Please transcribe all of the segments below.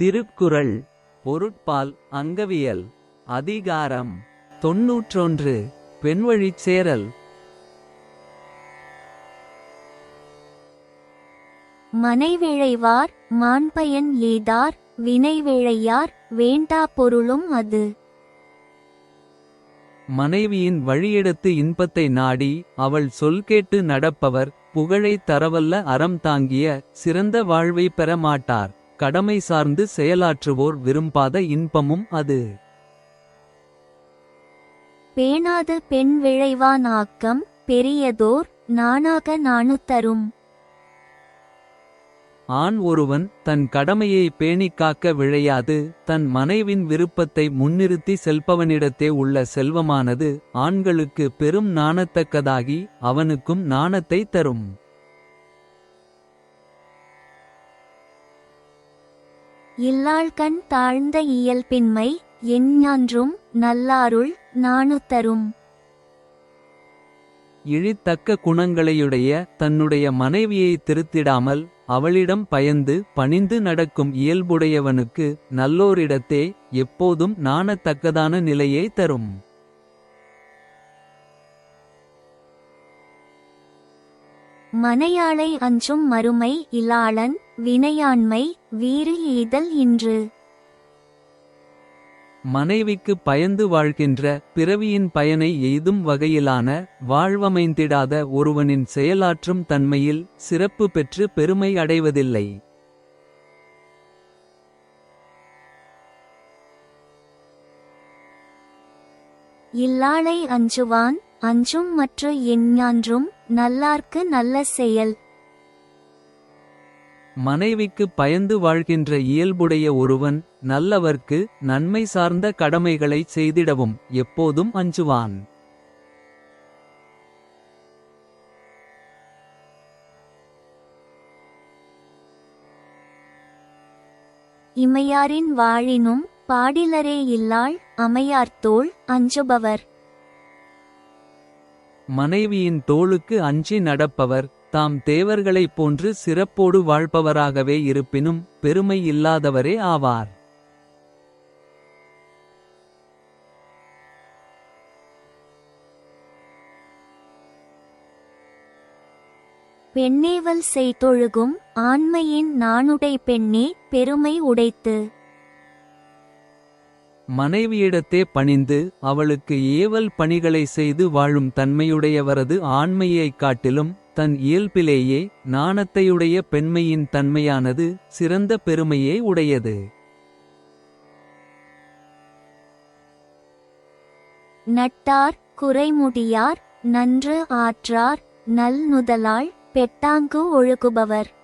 திருக்குறள் பொருட்பால் அங்கவியல் அதிகாரம் தொன்னூற்றொன்று பெண்வழிச் சேரல். மனைவிழைவார் மாண்பயன் எய்தார் வினைவிழையார் வேண்டா பொருளும் அது. மனைவியின் வழியெடுத்து இன்பத்தை நாடி அவள் சொல் கேட்டு நடப்பவர் புகழை தரவல்ல அறம் தாங்கிய சிறந்த வாழ்வை பெற மாட்டார். கடமை சார்ந்து செயலாற்றுவோர் விரும்பாத இன்பமும் அது. பேணாது பெண் விழைவான் ஆக்கம் பெரியதோர் நாணாக நாணுத்தரும் ஆண் ஒருவன் தன் கடமையை பேணிக் காக்க விழையாது தன் மனைவின் விருப்பத்தை முன்னிறுத்தி செல்பவனிடத்தே உள்ள செல்வமானது ஆண்களுக்கு பெரும் நாணத்தக்கதாகி அவனுக்கும் நாணத்தை தரும். இல்லாள்கண் தாழ்ந்த இயல்பின்மை எஞ்ஞான்றும் நல்லாருள் நாணுத்தரும். இழித்தக்க குணங்களையுடைய தன்னுடைய மனைவியை திருத்திடாமல் அவளிடம் பயந்து பணிந்து நடக்கும் இயல்புடையவனுக்கு நல்லோரிடத்தே எப்போதும் நாணத்தக்கதான நிலையை தரும். மனையாளை அஞ்சும் மறுமை இலாளன் வினையாண்மை வீறு எய்தல் இன்று. மனைவிக்கு பயந்து வாழ்கின்ற பிறவியின் பயனை எய்தும் வகையிலான வாழ்வமைந்திடாத ஒருவனின் செயலாற்றும் தன்மையில் சிறப்பு பெற்று பெருமை அடைவதில்லை. இல்லாளை அஞ்சுவான் அஞ்சும் மற்ற எஞ்ஞான்றும் நல்லார்க்கு நல்ல செயல். மனைவிக்கு பயந்து வாழ்கின்ற இயல்புடைய ஒருவன் நல்லவர்க்கு நன்மை சார்ந்த கடமைகளைச் செய்திடவும் எப்போதும் அஞ்சுவான். இமையாரின் வாழினும் பாடிலரே இல்லாள் அமையார்த்தோள் அஞ்சுபவர். மனைவியின் தோளுக்கு அஞ்சி நடப்பவர். தாம் தேவர்களைப் போன்று சிறப்போடு வாழ்பவராகவே இருப்பினும் பெருமை இல்லாதவரே ஆவார். பெண்ணேவல் செய்தொழுகும் ஆண்மையின் நாணுடை பெண்ணே பெருமை உடைத்து. மனைவியிடத்தே பணிந்து அவளுக்கு ஏவல் பணிகளை செய்து வாழும் தன்மையுடையவரது ஆண்மையைக் காட்டிலும் தன் இயல்பிலேயே நாணத்தையுடைய பெண்மையின் தன்மையானது சிறந்த பெருமையே உடையது. நட்டார் குறைமுடியார் நன்று ஆற்றார் நல்நுதலாள் பெட்டாங்கு ஒழுகுபவர்.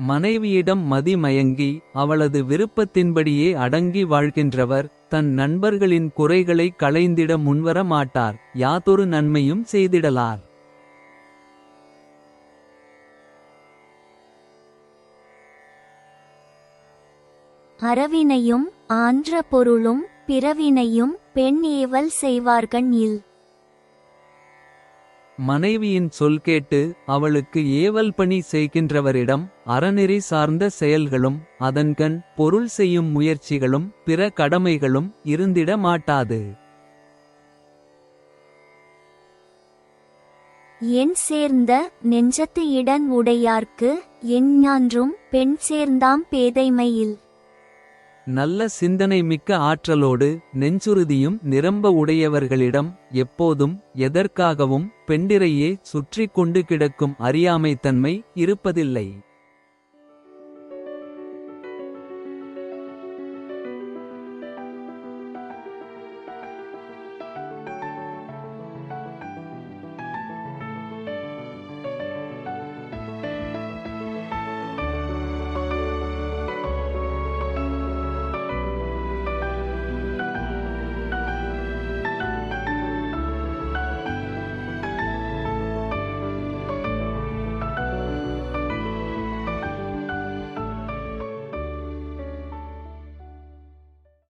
மனைவியிடம் மதிமயங்கி அவளது விருப்பத்தின்படியே அடங்கி வாழ்கின்றவர் தன் நண்பர்களின் குறைகளை களைந்திட முன்வர மாட்டார் யாதொரு நன்மையும் செய்திடலார். அறவினையும் ஆன்ற பொருளும் பிறவினையும் பெண் ஏவல் செய்வார்கண் இல். மனைவியின் சொல் கேட்டு அவளுக்கு ஏவல் பணி செய்கின்றவரிடம் அறநெறி சார்ந்த செயல்களும் அதன்கண் பொருள் செய்யும் முயற்சிகளும் பிற கடமைகளும் இருந்திட மாட்டாது. என் சேர்ந்த நெஞ்சத்து இடன் உடையார்க்கு எஞ்ஞான்றும் பெண் சேர்ந்தாம் பேதைமையில். நல்ல சிந்தனை மிக்க ஆற்றலோடு நெஞ்சுறுதியும் நிரம்ப உடையவர்களிடம் எப்போதும் எதற்காகவும் பெண்டிரையே சுற்றிக் கொண்டு கிடக்கும் அறியாமைத்தன்மை இருப்பதில்லை.